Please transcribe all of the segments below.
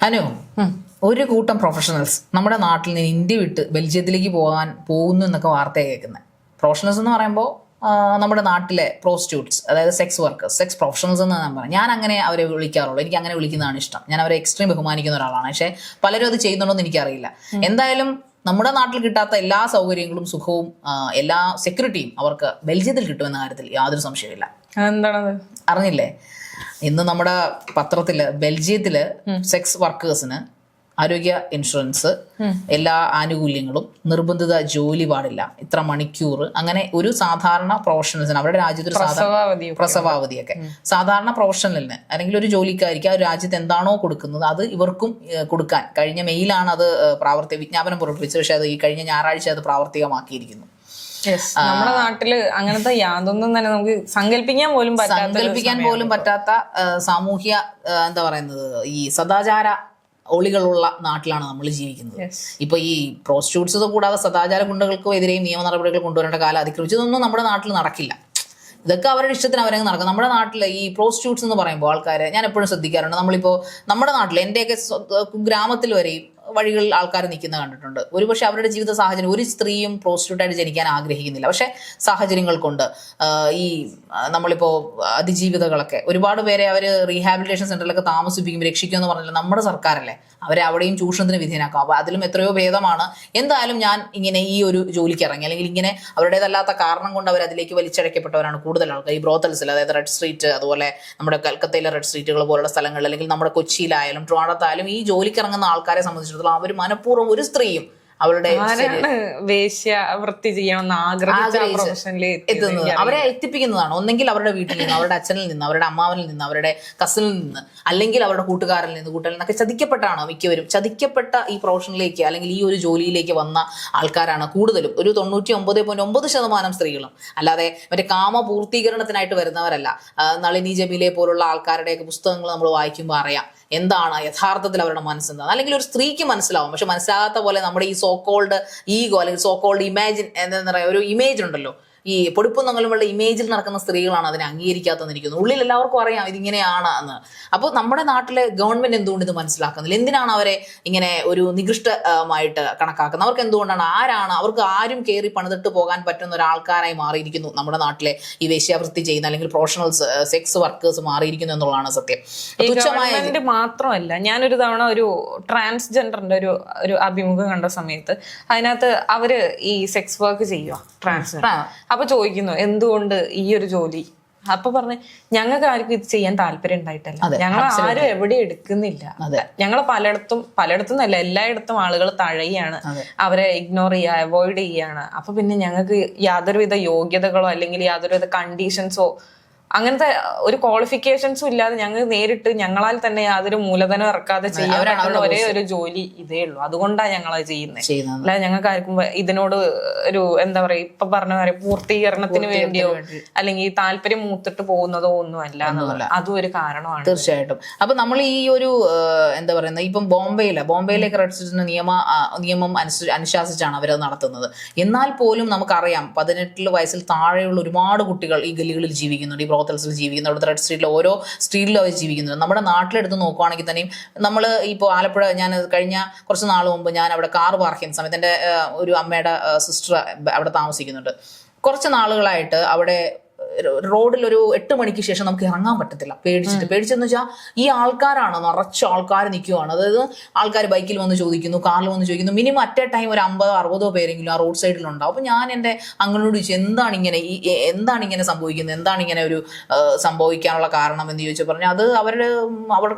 അനു ഒരു കൂട്ടം പ്രൊഫഷണൽസ് നമ്മുടെ നാട്ടിൽ നിന്ന് ഇന്ത്യ വിട്ട് ബെൽജിയത്തിലേക്ക് പോകാൻ പോകുന്നു എന്നൊക്കെ വാർത്തയാണ് കേൾക്കുന്നത് പ്രൊഫഷണൽസ് എന്ന് പറയുമ്പോൾ നമ്മുടെ നാട്ടിലെ പ്രോസ്റ്റിറ്റ്യൂട്ട്സ് അതായത് സെക്സ് വർക്കേഴ്സ് സെക്സ് പ്രൊഫഷണൽസ് എന്ന് ഞാൻ പറയാം ഞാൻ അങ്ങനെ അവരെ വിളിക്കാറുള്ളൂ. എനിക്ക് അങ്ങനെ വിളിക്കുന്നതാണ് ഇഷ്ടം. ഞാൻ അവരെ എക്സ്ട്രീം ബഹുമാനിക്കുന്ന ഒരാളാണ്. പക്ഷേ പലരും അത് ചെയ്യുന്നുണ്ടോ എന്ന് എനിക്കറിയില്ല എന്തായാലും നമ്മുടെ നാട്ടിൽ കിട്ടാത്ത എല്ലാ സൗകര്യങ്ങളും സുഖവും എല്ലാ സെക്യൂരിറ്റിയും അവർക്ക് ബെൽജിയത്തിൽ കിട്ടുമെന്ന കാര്യത്തിൽ യാതൊരു സംശയമില്ല അറിഞ്ഞില്ലേ? ഇന്ന് നമ്മുടെ പത്രത്തിൽ ബെൽജിയത്തിൽ സെക്സ് വർക്കേഴ്സിന് ആരോഗ്യ ഇൻഷുറൻസ് എല്ലാ ആനുകൂല്യങ്ങളും നിർബന്ധിത ജോലി പാടില്ല ഇത്ര മണിക്കൂർ അങ്ങനെ ഒരു സാധാരണ പ്രൊഫഷണൽസിന് അവരുടെ രാജ്യത്ത് ഒരു സാധാരണ പ്രസവാവധി പ്രസവാവധിയൊക്കെ. സാധാരണ പ്രൊഫഷണലിന് അല്ലെങ്കിൽ ഒരു ജോലിക്കാരിക്ക് ആ രാജ്യത്ത് എന്താണോ കൊടുക്കുന്നത് അത് ഇവർക്കും കൊടുക്കാൻ. കഴിഞ്ഞ മെയിലാണ് അത് പ്രാവർത്തിക വിജ്ഞാപനം പുറപ്പെടുവിച്ചത് പക്ഷേ അത് ഈ കഴിഞ്ഞ ഞായറാഴ്ച അത് പ്രാവർത്തികമാക്കിയിരിക്കുന്നു. നമ്മുടെ നാട്ടിൽ അങ്ങനത്തെ യാതൊന്നും തന്നെ നമുക്ക് സങ്കല്പിക്കാൻ പോലും സങ്കല്പിക്കാൻ പോലും പറ്റാത്ത സാമൂഹ്യ എന്താ പറയുന്നത് ഈ സദാചാര ഒളികളുള്ള നാട്ടിലാണ് നമ്മൾ ജീവിക്കുന്നത്. ഇപ്പൊ ഈ പ്രോസ്റ്റിറ്റ്യൂട്ട്സ് കൂടാതെ സദാചാര ഗുണ്ടകൾക്കും എതിരെയും നിയമ നടപടികൾ കൊണ്ടുവരേണ്ട കാലം അതിക്രമിച്ചു ഇതൊന്നും നമ്മുടെ നാട്ടിൽ നടക്കില്ല. ഇതൊക്കെ അവരുടെ ഇഷ്ടത്തിന് അവരങ്ങ് നടക്കും. നമ്മുടെ നാട്ടിൽ ഈ പ്രോസ്റ്റിറ്റ്യൂട്ട്സ് എന്ന് പറയുമ്പോൾ ആൾക്കാരെ ഞാൻ എപ്പോഴും ശ്രദ്ധിക്കാറുണ്ട്. നമ്മളിപ്പോൾ നമ്മുടെ നാട്ടിൽ എന്റെയൊക്കെ ഗ്രാമത്തിൽ വരെയും വഴികളിൽ ആൾക്കാർ നിൽക്കുന്ന കണ്ടിട്ടുണ്ട്. ഒരുപക്ഷെ അവരുടെ ജീവിത സാഹചര്യം ഒരു സ്ത്രീയും പ്രോസ്റ്റിറ്റ്യൂട്ടായിട്ട് ജനിക്കാൻ ആഗ്രഹിക്കുന്നില്ല. പക്ഷെ സാഹചര്യങ്ങൾ കൊണ്ട് ഈ നമ്മളിപ്പോ നമ്മളിപ്പോൾ അതിജീവിതകളൊക്കെ ഒരുപാട് പേരെ അവർ റീഹാബിലിറ്റേഷൻ സെന്ററിലൊക്കെ താമസിപ്പിക്കും രക്ഷിക്കുമെന്ന് പറഞ്ഞാൽ നമ്മുടെ സർക്കാരല്ലേ? അവരെ അവിടെയും ചൂഷണത്തിന് വിധേയനാക്കാം. അപ്പോൾ അതിലും എത്രയോ ഭേദമാണ്. എന്തായാലും ഞാൻ ഇങ്ങനെ ഈ ഒരു ജോലിക്ക് ഇറങ്ങി. അല്ലെങ്കിൽ ഇങ്ങനെ അവരുടേതല്ലാത്ത കാരണം കൊണ്ട് അവർ അതിലേക്ക് വലിച്ചഴക്കപ്പെട്ടവരാണ് കൂടുതൽ ആൾക്കാർ. ഈ ബ്രോത്തൽസിൽ അതായത് റെഡ് സ്ട്രീറ്റ് അതുപോലെ നമ്മുടെ കൽക്കത്തയിലെ റെഡ് സ്ട്രീറ്റുകൾ പോലുള്ള സ്ഥലങ്ങളിൽ അല്ലെങ്കിൽ നമ്മുടെ കൊച്ചിയിലായാലും ട്രിവാണ്ടത്തായാലും ഈ ജോലിക്ക് ഇറങ്ങുന്ന ആൾക്കാരെ സംബന്ധിച്ചിടത്തോളം അവർ മനഃപൂർവം ഒരു സ്ത്രീയും അവരുടെ ആരാണ് വേശ്യ വൃത്തി ചെയ്യണമെന്ന് ആഗ്രഹിച്ച എത്തുന്നത്. അവരെ എത്തിപ്പിക്കുന്നതാണ്. ഒന്നെങ്കിൽ അവരുടെ വീട്ടിൽ നിന്ന് അവരുടെ അച്ഛനിൽ നിന്ന് അവരുടെ അമ്മാവനിൽ നിന്ന് അവരുടെ കസിനിൽ നിന്ന് അല്ലെങ്കിൽ അവരുടെ കൂട്ടുകാരിൽ നിന്ന് കൂട്ടുകാരിൽ നിന്നൊക്കെ ചതിക്കപ്പെട്ടാണോ മിക്കവരും. ചതിക്കപ്പെട്ട ഈ പ്രൊഫഷനിലേക്ക് അല്ലെങ്കിൽ ഈ ഒരു ജോലിയിലേക്ക് വന്ന ആൾക്കാരാണ് കൂടുതലും. ഒരു തൊണ്ണൂറ്റി ഒമ്പത് പോയിന്റ് ഒമ്പത് ശതമാനം സ്ത്രീകളും. അല്ലാതെ മറ്റേ കാമ പൂർത്തീകരണത്തിനായിട്ട് വരുന്നവരല്ല നളിനി ജമീലെ പോലുള്ള ആൾക്കാരുടെയൊക്കെ പുസ്തകങ്ങൾ നമ്മൾ വായിക്കുമ്പോൾ അറിയാം. എന്താണ് യഥാർത്ഥത്തിൽ അവരുടെ മനസ്സെന്താണ് അല്ലെങ്കിൽ ഒരു സ്ത്രീക്ക് മനസ്സിലാവും. പക്ഷെ മനസ്സിലാകാത്ത പോലെ നമ്മുടെ ഈ സോ സോക്കോൾഡ് ഈഗോ അല്ലെങ്കിൽ സോ കോൾഡ് ഇമാജിൻ എന്താ പറയുക ഒരു ഇമേജ് ഉണ്ടല്ലോ. ഈ പൊടിപ്പും നങ്ങളുമുള്ള ഇമേജിൽ നടക്കുന്ന സ്ത്രീകളാണ് അതിനെ അംഗീകരിക്കാത്തതെന്ന് ഇരിക്കുന്നത് ഉള്ളിൽ എല്ലാവർക്കും അറിയാം ഇതിങ്ങനെയാണ് എന്ന്. അപ്പോൾ നമ്മുടെ നാട്ടിലെ ഗവൺമെന്റ് എന്തുകൊണ്ട് ഇത് മനസ്സിലാക്കുന്നില്ല? എന്തിനാണ് അവരെ ഇങ്ങനെ ഒരു നികൃഷ്ടമായിട്ട് കണക്കാക്കുന്നത്? അവർക്ക് എന്തുകൊണ്ടാണ്? ആരാണ്? അവർക്ക് ആരും കയറി പണിതിട്ട് പോകാൻ പറ്റുന്ന ഒരാൾക്കാരായി മാറിയിരിക്കുന്നു നമ്മുടെ നാട്ടിലെ ഈ വേശ്യാവൃത്തി ചെയ്യുന്ന അല്ലെങ്കിൽ പ്രൊഫഷണൽസ് സെക്സ് വർക്കേഴ്സ് മാറിയിരിക്കുന്നു എന്നുള്ളതാണ് സത്യം. തുച്ഛമായ മാത്രമല്ല ഞാനൊരു തവണ ഒരു ട്രാൻസ്ജെൻഡറിന്റെ ഒരു ഒരു അഭിമുഖം കണ്ട സമയത്ത് അതിനകത്ത് അവർ ഈ സെക്സ് വർക്ക് ചെയ്യുക ട്രാൻസ്ജെൻഡർ. അപ്പൊ ചോദിക്കുന്നു എന്തുകൊണ്ട് ഈ ഒരു ജോലി? അപ്പൊ പറഞ്ഞ് ഞങ്ങൾക്ക് ആർക്കും ഇത് ചെയ്യാൻ താല്പര്യം ഉണ്ടായിട്ടല്ല. ഞങ്ങൾ ആരും എവിടെ എടുക്കുന്നില്ല. ഞങ്ങൾ പലയിടത്തും പലയിടത്തും എന്നല്ല എല്ലായിടത്തും ആളുകൾ തഴയാണ് അവരെ ഇഗ്നോർ ചെയ്യുക അവോയ്ഡ് ചെയ്യാണ് അപ്പൊ പിന്നെ ഞങ്ങൾക്ക് യാതൊരുവിധ യോഗ്യതകളോ അല്ലെങ്കിൽ യാതൊരുവിധ കണ്ടീഷൻസോ അങ്ങനത്തെ ഒരു ക്വാളിഫിക്കേഷൻസും ഇല്ലാതെ ഞങ്ങൾ നേരിട്ട് ഞങ്ങളാൽ തന്നെ യാതൊരു മൂലധനം ഇറക്കാതെ അവരാണ് ഒരേ ഒരു ജോലി ഇതേ ഉള്ളൂ. അതുകൊണ്ടാണ് ഞങ്ങൾ അത് ചെയ്യുന്നത്. അല്ല അല്ലാതെ ഞങ്ങൾക്ക് ആർക്കും ഇതിനോട് ഒരു എന്താ പറയാ ഇപ്പൊ പറഞ്ഞ പോലെ പൂർത്തീകരണത്തിന് വേണ്ടിയോ അല്ലെങ്കിൽ താല്പര്യം മൂത്തിട്ട് പോകുന്നതോ ഒന്നും അല്ല അതും ഒരു കാരണമാണ്. തീർച്ചയായിട്ടും. അപ്പൊ നമ്മൾ ഈ ഒരു എന്താ പറയുന്നത് ഇപ്പം ബോംബെയിലെ. ബോംബെയിലേക്ക് റെഡ് നിയമ നിയമം അനുശാസിച്ചാണ് അവരത് നടത്തുന്നത്. എന്നാൽ പോലും നമുക്കറിയാം പതിനെട്ടിൽ വയസ്സിൽ താഴെയുള്ള ഒരുപാട് കുട്ടികൾ ഈ ഗലികളിൽ ജീവിക്കുന്നുണ്ട്. ഈ ബ്രോത്തൽസിൽ ജീവിക്കുന്നത് അവിടുത്തെ റെഡ് സ്ട്രീറ്റിൽ ഓരോ സ്ട്രീറ്റിലും അവർ ജീവിക്കുന്നത് നമ്മുടെ നാട്ടിലെടുത്ത് നോക്കുവാണെങ്കിൽ തന്നെയും നമ്മൾ ഇപ്പോൾ ആലപ്പുഴ ഞാൻ കഴിഞ്ഞ കുറച്ച് നാൾ മുമ്പ് ഞാൻ അവിടെ കാർ പാർക്ക് ചെയ്യുന്ന സമയത്ത് എന്റെ ഒരു അമ്മയുടെ സിസ്റ്റർ അവിടെ താമസിക്കുന്നുണ്ട്. കുറച്ച് നാളുകളായിട്ട് അവിടെ റോഡിൽ ഒരു എട്ട് മണിക്ക് ശേഷം നമുക്ക് ഇറങ്ങാൻ പറ്റത്തില്ല. പേടിച്ചിട്ട്. പേടിച്ചെന്ന് വെച്ചാൽ ഈ ആൾക്കാരാണ്? നിറച്ച ആൾക്കാർ നിൽക്കുവാണ് അതായത് ആൾക്കാർ ബൈക്കിൽ വന്ന് ചോദിക്കുന്നു കാറിൽ വന്ന് ചോദിക്കുന്നു. മിനിമം അറ്റ് എ ടൈം ഒരു അമ്പതോ അറുപതോ പേരെങ്കിലും ആ റോഡ് സൈഡിൽ ഉണ്ടാവും അപ്പോൾ ഞാൻ എന്റെ അങ്ങളോട് ചോദിച്ചു എന്താണ് ഇങ്ങനെ ഈ എന്താണ് ഇങ്ങനെ സംഭവിക്കുന്നത്? എന്താണ് ഇങ്ങനെ ഒരു സംഭവിക്കാനുള്ള കാരണം? എന്ന് ചോദിച്ചു. പറഞ്ഞു അത് അവരുടെ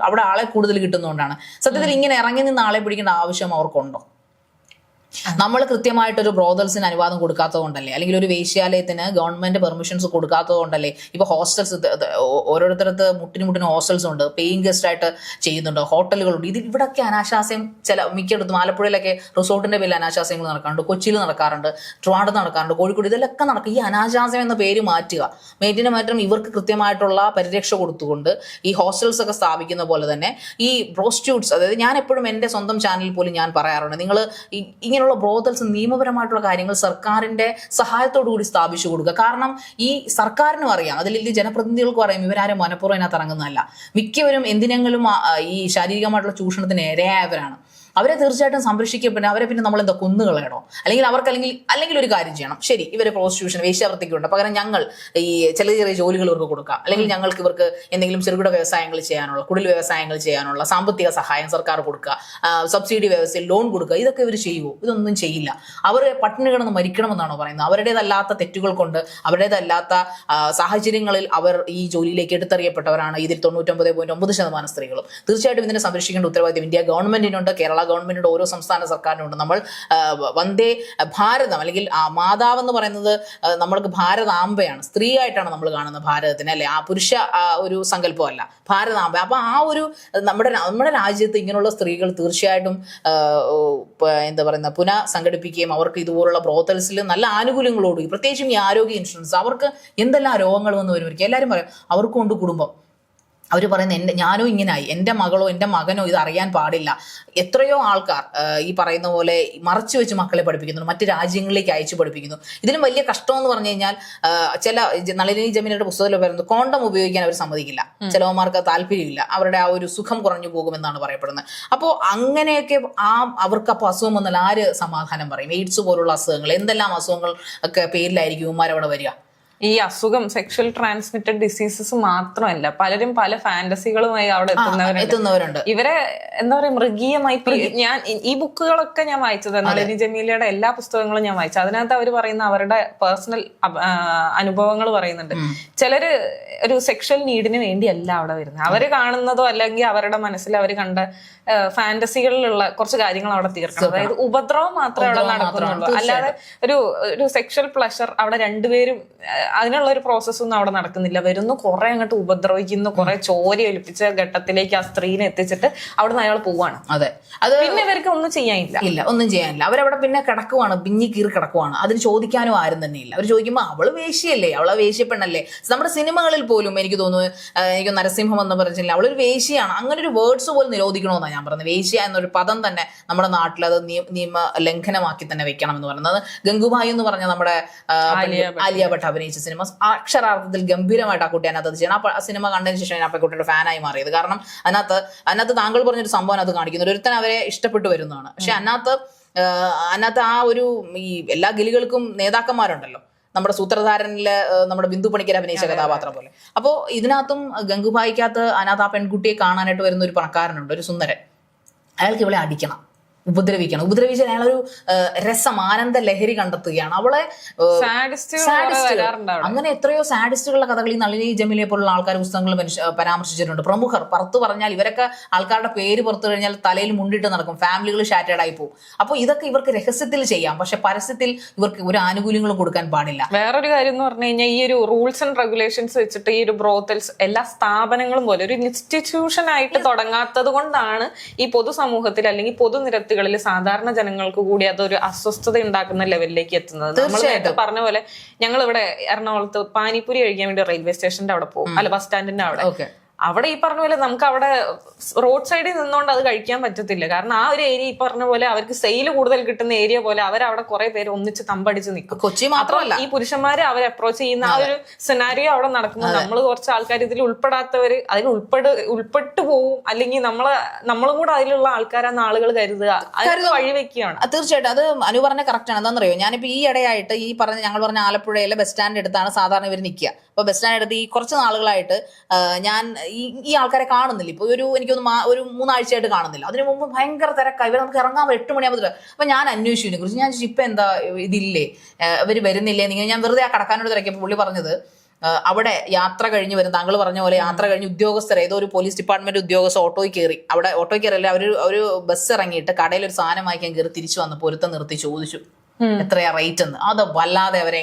അവിടെ ആളെ കൂടുതൽ കിട്ടുന്നതുകൊണ്ടാണ്. സത്യത്തിൽ ഇങ്ങനെ ഇറങ്ങി നിന്ന് ആളെ പിടിക്കേണ്ട ആവശ്യം അവർക്കുണ്ടോ? നമ്മൾ കൃത്യമായിട്ടൊരു ബ്രോതൽസിന് അനുവാദം കൊടുക്കാത്തത് കൊണ്ടല്ലേ അല്ലെങ്കിൽ ഒരു വേശ്യാലയത്തിന് ഗവൺമെന്റ് പെർമിഷൻസ് കൊടുക്കാത്തത് കൊണ്ടല്ലേ ഇപ്പൊ ഹോസ്റ്റൽസ് ഓരോരുത്തരത്ത് മുട്ടിന് മുട്ടിന് ഹോസ്റ്റൽസ് ഉണ്ട് പേയിങ് ഗസ്റ്റ് ആയിട്ട് ചെയ്യുന്നുണ്ട് ഹോട്ടലുകളുണ്ട് ഇത് ഇവിടൊക്കെ അനാശാസ്യം ചില മിക്കയിടത്തും ആലപ്പുഴയിലൊക്കെ റിസോർട്ടിന്റെ പേരിൽ അനാശാസ്യങ്ങൾ നടക്കാറുണ്ട് കൊച്ചിയിൽ നടക്കാറുണ്ട് ട്രിവാണ്ടത്ത് നടക്കാറുണ്ട് കോഴിക്കോട് ഇതിലൊക്കെ നടക്കും. ഈ അനാശാസ്യം എന്ന പേര് മാറ്റുക മേറ്റിന് മാറ്റം ഇവർക്ക് കൃത്യമായിട്ടുള്ള പരിരക്ഷ കൊടുത്തുകൊണ്ട് ഈ ഹോസ്റ്റൽസ് ഒക്കെ സ്ഥാപിക്കുന്ന പോലെ തന്നെ ഈ പ്രോസ്റ്റിറ്റ്യൂട്ട്സ് അതായത് ഞാൻ എപ്പോഴും എന്റെ സ്വന്തം ചാനലിൽ പോലും ഞാൻ പറയാറുണ്ട്. നിങ്ങൾ ഇങ്ങനെ ഇങ്ങനെയുള്ള ബ്രോതൽസ് നിയമപരമായിട്ടുള്ള കാര്യങ്ങൾ സർക്കാരിന്റെ സഹായത്തോടു കൂടി സ്ഥാപിച്ചു കൊടുക്കുക. കാരണം ഈ സർക്കാരിനും അറിയാം. അതിൽ ഈ ജനപ്രതിനിധികൾക്കും അറിയാം. ഇവരാരും മനഃപൂർവം അതിനകത്ത് ഇറങ്ങുന്നതല്ല. മിക്കവരും എന്തിനെങ്കിലും ഈ ശാരീരികമായിട്ടുള്ള ചൂഷണത്തിന് ഇരയായവരാണ്. അവരെ തീർച്ചയായിട്ടും സംരക്ഷിക്കപ്പെട്ട് അവരെ പിന്നെ നമ്മൾ എന്താ കുന്നുകളയണോ അല്ലെങ്കിൽ അവർക്ക് അല്ലെങ്കിൽ അല്ലെങ്കിൽ ഒരു കാര്യം ചെയ്യണം. ശരി ഇവർ പ്രോസ്റ്റിറ്റ്യൂഷൻ വേശ്യാവൃത്തിക്കുണ്ട് പകരം ഞങ്ങൾ ഈ ചെറിയ ചെറിയ ജോലികൾ ഇവർക്ക് കൊടുക്കാം. അല്ലെങ്കിൽ ഞങ്ങൾക്ക് ഇവർക്ക് എന്തെങ്കിലും ചെറുകിട വ്യവസായങ്ങൾ ചെയ്യാനുള്ള കുടിൽ വ്യവസായങ്ങൾ ചെയ്യാനുള്ള സാമ്പത്തിക സഹായം സർക്കാർ കൊടുക്കുക സബ്സിഡി വ്യവസ്ഥയിൽ ലോൺ കൊടുക്കുക. ഇതൊക്കെ ഇവർ ചെയ്യുമോ ഇതൊന്നും ചെയ്യില്ല. അവർ പട്ടിണി കിടന്ന് മരിക്കണമെന്നാണോ പറയുന്നത്. അവരുടേതല്ലാത്ത തെറ്റുകൾ കൊണ്ട് അവരുടേതല്ലാത്ത സാഹചര്യങ്ങളിൽ അവർ ഈ ജോലിയിലേക്ക് എടുത്തറിയപ്പെട്ടവരാണ്. ഇതിൽ തൊണ്ണൂറ്റൊമ്പത് പോയിന്റ് ഒമ്പത് ശതമാനം സ്ത്രീകളും. തീർച്ചയായിട്ടും ഇതിനെ സംരക്ഷിക്കേണ്ട ഉത്തരവാദിത്വം ഇന്ത്യ ഗവൺമെന്റിനുണ്ട്. കേരള ഗവൺമെന്റിനുണ്ട് ഓരോ സംസ്ഥാന സർക്കാരിനും ഉണ്ട് നമ്മൾ വന്ദേ ഭാരതം അല്ലെങ്കിൽ ആ മാതാവ് എന്ന് പറയുന്നത് നമ്മൾക്ക് ഭാരതാംബയാണ്. സ്ത്രീയായിട്ടാണ് നമ്മൾ കാണുന്നത് ഭാരതത്തിനെ അല്ലെ? ആ പുരുഷ ഒരു സങ്കല്പമല്ല. ഭാരതാംബ. അപ്പൊ ആ ഒരു നമ്മുടെ നമ്മുടെ രാജ്യത്ത് ഇങ്ങനെയുള്ള സ്ത്രീകൾ തീർച്ചയായിട്ടും എന്താ പറയുന്ന പുനഃ സംഘടിപ്പിക്കുകയും അവർക്ക് ഇതുപോലുള്ള ബ്രോത്തൽസിൽ നല്ല ആനുകൂല്യങ്ങളോട് പ്രത്യേകിച്ചും ഈ ആരോഗ്യ ഇൻഷുറൻസ് അവർക്ക് എന്തെല്ലാം രോഗങ്ങൾ വന്നു വരുമായിരിക്കും? എല്ലാവരും പറയും അവർക്കുണ്ട് കുടുംബം. അവർ പറയുന്നത് എന്റെ ഞാനോ ഇങ്ങനായി എന്റെ മകളോ എന്റെ മകനോ ഇത് അറിയാൻ പാടില്ല. എത്രയോ ആൾക്കാർ ഈ പറയുന്ന പോലെ മറച്ചു വെച്ച് മക്കളെ പഠിപ്പിക്കുന്നു മറ്റ് രാജ്യങ്ങളിലേക്ക് അയച്ചു പഠിപ്പിക്കുന്നു. ഇതിലും വലിയ കഷ്ടം എന്ന് പറഞ്ഞു കഴിഞ്ഞാൽ ചില നളിനി ജമീനയുടെ പുസ്തകത്തിൽ പറയുന്നത് കോണ്ടം ഉപയോഗിക്കാൻ അവർ സമ്മതിക്കില്ല. ചിലവന്മാർക്ക് താല്പര്യമില്ല. അവരുടെ ആ ഒരു സുഖം കുറഞ്ഞു പോകുമെന്നാണ് പറയപ്പെടുന്നത്. അപ്പോൾ അങ്ങനെയൊക്കെ ആ അവർക്ക് അപ്പോൾ അസുഖം വന്നാൽ ആര് സമാധാനം പറയും? എയ്ഡ്സ് പോലുള്ള അസുഖങ്ങൾ എന്തെല്ലാം അസുഖങ്ങൾ ഒക്കെ പേരിലായിരിക്കും ഇവന്മാരവിടെ വരിക? ഈ അസുഖം സെക്ഷൽ ട്രാൻസ്മിറ്റഡ് ഡിസീസസ് മാത്രമല്ല പലരും പല ഫാന്റസികളുമായി അവിടെ എത്തുന്നവരുണ്ട്. ഇവരെ എന്താ പറയാ മൃഗീയമായി ഞാൻ ഈ- ബുക്കുകളൊക്കെ ഞാൻ വായിച്ചത് നളിനി ജമീലയുടെ എല്ലാ പുസ്തകങ്ങളും ഞാൻ വായിച്ചു. അതിനകത്ത് അവർ പറയുന്ന അവരുടെ പേഴ്സണൽ അനുഭവങ്ങൾ പറയുന്നുണ്ട്. ചിലര് ഒരു സെക്ഷൽ നീഡിന് വേണ്ടിയല്ല അവിടെ വരുന്നത്. അവർ കാണുന്നതോ അല്ലെങ്കിൽ അവരുടെ മനസ്സിൽ അവർ കണ്ട ഫാന്റസികളിലുള്ള കുറച്ച് കാര്യങ്ങൾ അവിടെ തീർക്കണം. അതായത് ഉപദ്രവം മാത്രമേ അവിടെ നടക്കുന്നുള്ളൂ. അല്ലാതെ ഒരു ഒരു സെക്ഷൽ പ്ലഷർ അവിടെ രണ്ടുപേരും അതിനുള്ള ഒരു പ്രോസസ്സൊന്നും അവിടെ നടക്കുന്നില്ല. വരുന്നു കുറെ അങ്ങോട്ട് ഉപദ്രവിക്കുന്നു കുറെ ചോര ഒലിപ്പിച്ച ഘട്ടത്തിലേക്ക് ആ സ്ത്രീനെ എത്തിച്ചിട്ട് അവിടെ നിന്ന് അയാൾ പോവാണ്. അതെ. അത് പിന്നെ ഇവർക്ക് ഒന്നും ചെയ്യാനില്ല. ഇല്ല ഒന്നും ചെയ്യാനില്ല. അവരവിടെ പിന്നെ കിടക്കുവാണ് പിഞ്ഞി കീറി കിടക്കുവാണ്. അതിന് ചോദിക്കാനും ആരും തന്നെ ഇല്ല. അവർ ചോദിക്കുമ്പോൾ അവൾ വേശിയല്ലേ അവളെ വേശ്യപ്പെണ്ണല്ലേ നമ്മുടെ സിനിമകളിൽ പോലും എനിക്ക് തോന്നുന്നു എനിക്ക് നരസിംഹം എന്ന് പറഞ്ഞില്ല അവളൊരു വേശിയാണ് അങ്ങനെ ഒരു വേർഡ്സ് പോലും നിരോധിക്കണമെന്നാണ് ഞാൻ പറഞ്ഞത്. വേശ്യ എന്നൊരു പദം തന്നെ നമ്മുടെ നാട്ടിൽ അത് നിയമ ലംഘനമാക്കി തന്നെ വെക്കണം എന്ന് പറയുന്നത് ഗംഗുബായി എന്ന് പറഞ്ഞ നമ്മുടെ ആലിയ ഭട്ട്. ഭട്ട് അഭിനയിച്ച സിനിമ അക്ഷരാർത്ഥത്തിൽ ഗംഭീരമായിട്ട് ആ കുട്ടി അതിനകത്ത് ചെയ്യണം. ആ സിനിമ കണ്ടതിന് ശേഷം ഞാൻ ആ കുട്ടിയുടെ ഫാനായി മാറിയത്. കാരണം അതിനകത്ത് അതിനകത്ത് താങ്കൾ പറഞ്ഞൊരു സംഭവം അത് കാണിക്കുന്നു ഒരുത്തൻ അവരെ ഇഷ്ടപ്പെട്ടു വരുന്നതാണ്. പക്ഷെ അതിനകത്ത് അതിനകത്ത് ആ ഒരു ഈ എല്ലാ ഗിലികൾക്കും നേതാക്കന്മാരുണ്ടല്ലോ. നമ്മുടെ സൂത്രധാരനിലെ നമ്മുടെ ബിന്ദു പണിക്കർ അഭിനയിച്ച കഥാപാത്രം പോലെ. അപ്പോൾ ഇതിനകത്തും ഗംഗുഭായിക്കകത്ത് അതിനകത്ത് ആ പെൺകുട്ടിയെ കാണാനായിട്ട് വരുന്ന ഒരു പണക്കാരനുണ്ട് ഒരു സുന്ദരൻ. അയാൾക്ക് ഇവളെ അടിക്കണം. ഉപദ്രവിക്കണം. ഉപദ്രവിച്ചാൽ അയാളൊരു രസം ആനന്ദ ലഹരി കണ്ടെത്തുകയാണ്. അവളെ. അങ്ങനെ എത്രയോ സാഡിസ്റ്റുകളുടെ കഥകൾ ഈ നളിനി ജമീലെ പോലുള്ള ആൾക്കാർ പുസ്തകങ്ങൾ പരാമർശിച്ചിട്ടുണ്ട്. പ്രമുഖർ പുറത്തു പറഞ്ഞാൽ ഇവരൊക്കെ ആൾക്കാരുടെ പേര് പുറത്തു കഴിഞ്ഞാൽ തലയിൽ മുണ്ടിട്ട് നടക്കും. ഫാമിലികൾ ഷാറ്റേഡ് ആയി പോകും. അപ്പോൾ ഇതൊക്കെ ഇവർക്ക് രഹസ്യത്തിൽ ചെയ്യാം. പക്ഷെ പരസ്യത്തിൽ ഇവർക്ക് ഒരു ആനുകൂല്യങ്ങളും കൊടുക്കാൻ പാടില്ല. വേറൊരു കാര്യം എന്ന് പറഞ്ഞു കഴിഞ്ഞാൽ ഈ ഒരു റൂൾസ് ആൻഡ് റെഗുലേഷൻസ് വെച്ചിട്ട് ഈ ഒരു ബ്രോത്തൽസ് എല്ലാ സ്ഥാപനങ്ങളും പോലെ ഒരു ഇൻസ്റ്റിറ്റ്യൂഷൻ ആയിട്ട് തുടങ്ങാത്തത് കൊണ്ടാണ് ഈ പൊതുസമൂഹത്തിൽ അല്ലെങ്കിൽ പൊതുനിരത്തുകളിൽ സാധാരണ ജനങ്ങൾക്ക് കൂടി അതൊരു അസ്വസ്ഥത ഉണ്ടാക്കുന്ന ലെവലിലേക്ക് എത്തുന്നത്. നമ്മൾ നേരത്തെ പറഞ്ഞ പോലെ ഞങ്ങൾ ഇവിടെ എറണാകുളത്ത് പാനിപ്പൂരി കഴിക്കാൻ വേണ്ടി റെയിൽവേ സ്റ്റേഷന്റെ അവിടെ പോകും. അല്ല ബസ് സ്റ്റാൻഡിന്റെ അവിടെ. അവിടെ ഈ പറഞ്ഞ പോലെ നമുക്ക് അവിടെ റോഡ് സൈഡിൽ നിന്നുകൊണ്ട് അത് കഴിക്കാൻ പറ്റത്തില്ല. കാരണം ആ ഒരു ഏരിയ ഈ പറഞ്ഞ പോലെ അവർക്ക് സെയിൽ കൂടുതൽ കിട്ടുന്ന ഏരിയ പോലെ അവരവിടെ കുറെ പേര് ഒന്നിച്ച് തമ്പടിച്ച് നിൽക്കും. കൊച്ചി മാത്രമല്ല. ഈ പുരുഷന്മാരെ അവർ അപ്രോച്ച് ചെയ്യുന്ന ആ ഒരു സിനാരിയോ അവിടെ നടക്കുന്നു നമ്മൾ കുറച്ച് ആൾക്കാർ ഇതിൽ ഉൾപ്പെടാത്തവര് അതിൽ ഉൾപ്പെട് ഉൾപ്പെട്ടു പോവും. അല്ലെങ്കിൽ നമ്മളെ നമ്മളും കൂടെ അതിലുള്ള ആൾക്കാരാന്ന് ആളുകൾ കരുതുക. അതൊരു വഴിവെക്കുകയാണ്. വെക്കുകയാണ് തീർച്ചയായിട്ടും. അത് അനു പറഞ്ഞ കറക്റ്റ് ആണ്. എന്താണെന്നറിയോ ഞാനിപ്പോ ഈ ഇടയായിട്ട് ഈ പറഞ്ഞ ഞങ്ങൾ പറഞ്ഞ ആലപ്പുഴയിലെ ബസ് സ്റ്റാൻഡ് എടുത്താണ് സാധാരണ ഇവർ നിൽക്കുക അപ്പോൾ ബസ് സ്റ്റാൻഡ് ഈ കുറച്ച് നാളുകളായിട്ട് ഞാൻ ഈ ഈ ആൾക്കാരെ കാണുന്നില്ല. ഇപ്പോൾ ഒരു എനിക്കൊന്ന് ഒരു മൂന്നാഴ്ചയായിട്ട് കാണുന്നില്ല. അതിന് മുമ്പ് ഭയങ്കര തിരക്കായി ഇവർ നമുക്ക് ഇറങ്ങാൻ എട്ട് മണിയാകുമ്പോൾ അപ്പൊ ഞാൻ അന്വേഷിച്ചു കുറിച്ച്. ഞാൻ ഇപ്പൊ എന്താ ഇതില്ലേ? ഇവർ വരുന്നില്ലേ? നിങ്ങൾ ഞാൻ വെറുതെ ആ കടക്കാനോട് തിരക്കിയപ്പോൾ പുള്ളി പറഞ്ഞത് അവിടെ യാത്ര കഴിഞ്ഞ് വരും താങ്കൾ പറഞ്ഞ പോലെ യാത്ര കഴിഞ്ഞ് ഉദ്യോഗസ്ഥർ ഏതോ ഒരു പോലീസ് ഡിപ്പാർട്ട്മെന്റ് ഉദ്യോഗസ്ഥ ഓട്ടോയിൽ കയറി. അവിടെ ഓട്ടോയിൽ കയറില്ല അവർ ഒരു ബസ് ഇറങ്ങിയിട്ട് കടയിൽ ഒരു സാധനം വാങ്ങിക്കാൻ കയറി തിരിച്ചു വന്ന് പൊരുത്തം നിർത്തി ചോദിച്ചു. എത്രയാ റേറ്റ് എന്ന്. അത് വല്ലാതെ അവരെ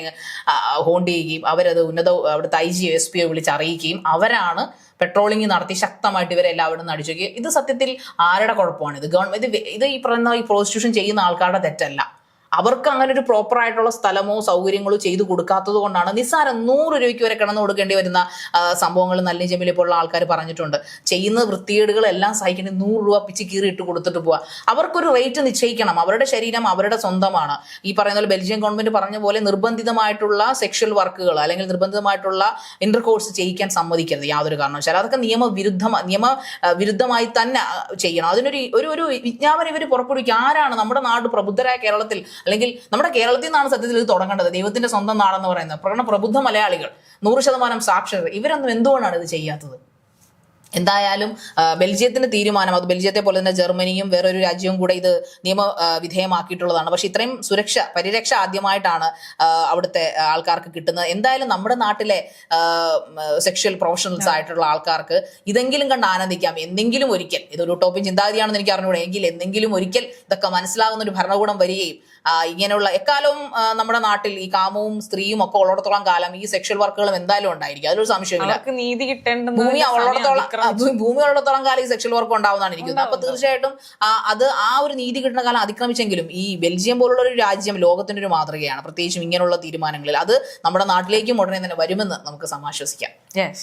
ഹോണ്ട് ചെയ്യുകയും അവരത് ഉന്നത അവിടുത്തെ ഐ ജി എസ് പി വിളിച്ച് അറിയിക്കുകയും അവരാണ് പെട്രോളിംഗ് നടത്തി ശക്തമായിട്ട് ഇവരെ എല്ലാവരും നിന്ന് അടിച്ചു ഇത് സത്യത്തിൽ ആരുടെ കുഴപ്പമാണ്? ഇത് ഗവൺമെന്റ് ഇത് ഈ പറയുന്ന ഈ പ്രോസ്റ്റിറ്റ്യൂഷൻ ചെയ്യുന്ന ആൾക്കാരുടെ തെറ്റല്ല. അവർക്ക് അങ്ങനെ ഒരു പ്രോപ്പർ ആയിട്ടുള്ള സ്ഥലമോ സൗകര്യങ്ങളോ ചെയ്തു കൊടുക്കാത്തത് കൊണ്ടാണ് നിസ്സാരം നൂറ് രൂപയ്ക്ക് വരെ കിടന്നു കൊടുക്കേണ്ടി വരുന്ന സംഭവങ്ങൾ നല്ല ജമിലെ പോലുള്ള ആൾക്കാർ പറഞ്ഞിട്ടുണ്ട്. ചെയ്യുന്ന വൃത്തികേടുകളെല്ലാം സഹിക്കേണ്ടി നൂറ് രൂപ പിച്ച് കീറി ഇട്ട് കൊടുത്തിട്ട് പോവുക അവർക്കൊരു റേറ്റ് നിശ്ചയിക്കണം. അവരുടെ ശരീരം അവരുടെ സ്വന്തമാണ്. ഈ പറയുന്ന പോലെ ബെൽജിയം ഗവൺമെന്റ് പറഞ്ഞ പോലെ നിർബന്ധിതമായിട്ടുള്ള സെക്ഷൽ വർക്കുകൾ അല്ലെങ്കിൽ നിർബന്ധിതമായിട്ടുള്ള ഇന്റർ കോഴ്സ് ചെയ്യിക്കാൻ സമ്മതിക്കരുത്. യാതൊരു കാരണവശാലും അതൊക്കെ നിയമവിരുദ്ധ നിയമ വിരുദ്ധമായി തന്നെ ചെയ്യണം. അതിനൊരു ഒരു ഒരു വിജ്ഞാപനം ഇവർ പുറപ്പെടുവിക്കുക ആരാണ് നമ്മുടെ നാട് പ്രബുദ്ധരായ കേരളത്തിൽ അല്ലെങ്കിൽ നമ്മുടെ കേരളത്തിൽ നിന്നാണ് സത്യത്തിൽ ഇത് തുടങ്ങേണ്ടത്. ദൈവത്തിന്റെ സ്വന്തം നാടെന്ന് പറയുന്നത്. പ്രകടന പ്രബുദ്ധ മലയാളികൾ നൂറ് ശതമാനം സാക്ഷരർ ഇവരൊന്നും എന്തുകൊണ്ടാണ് ഇത് ചെയ്യാത്തത്? എന്തായാലും ബെൽജിയത്തിന്റെ തീരുമാനം അത് ബെൽജിയത്തെ പോലെ തന്നെ ജർമ്മനിയും വേറൊരു രാജ്യവും കൂടെ ഇത് നിയമ വിധേയമാക്കിയിട്ടുള്ളതാണ്. പക്ഷെ ഇത്രയും സുരക്ഷ പരിരക്ഷ ആദ്യമായിട്ടാണ് അവിടുത്തെ ആൾക്കാർക്ക് കിട്ടുന്നത്. എന്തായാലും നമ്മുടെ നാട്ടിലെ സെക്ഷൽ പ്രൊഫഷണൽസ് ആയിട്ടുള്ള ആൾക്കാർക്ക് ഇതെങ്കിലും കണ്ട് ആനന്ദിക്കാം. എന്തെങ്കിലും ഒരിക്കൽ ഇതൊരു ടോപ്പിക് ചിന്താഗതിയാണെന്ന് എനിക്ക് അറിഞ്ഞുകൂടെ എങ്കിൽ എന്തെങ്കിലും ഒരിക്കൽ ഇതൊക്കെ മനസ്സിലാകുന്ന ഒരു ഭരണകൂടം വരികയും ഇങ്ങനെയുള്ള എക്കാലവും നമ്മുടെ നാട്ടിൽ ഈ കാമവും സ്ത്രീയും ഒക്കെ ഉള്ളിടത്തോളം കാലം ഈ സെക്ഷൽ വർക്കുകളും എന്തായാലും ഉണ്ടായിരിക്കും. അതിലൊരു സംശയമില്ല നീതി കിട്ടേണ്ടത് ഭൂമി ഉള്ളടത്തോളം ഭൂമി ഉള്ളിടത്തോളം കാലം ഈ സെക്ഷൽ വർക്ക് ഉണ്ടാവുന്നതാണ് ഇരിക്കുന്നത്. അപ്പൊ തീർച്ചയായിട്ടും അത് ആ ഒരു നീതി കിട്ടുന്ന കാലം അതിക്രമിച്ചെങ്കിലും ഈ ബെൽജിയം പോലുള്ള ഒരു രാജ്യം ലോകത്തിന്റെ ഒരു മാതൃകയാണ്. പ്രത്യേകിച്ചും ഇങ്ങനെയുള്ള തീരുമാനങ്ങളിൽ. അത് നമ്മുടെ നാട്ടിലേക്കും ഉടനെ തന്നെ വരുമെന്ന് നമുക്ക് സമാശ്വസിക്കാം. Yes.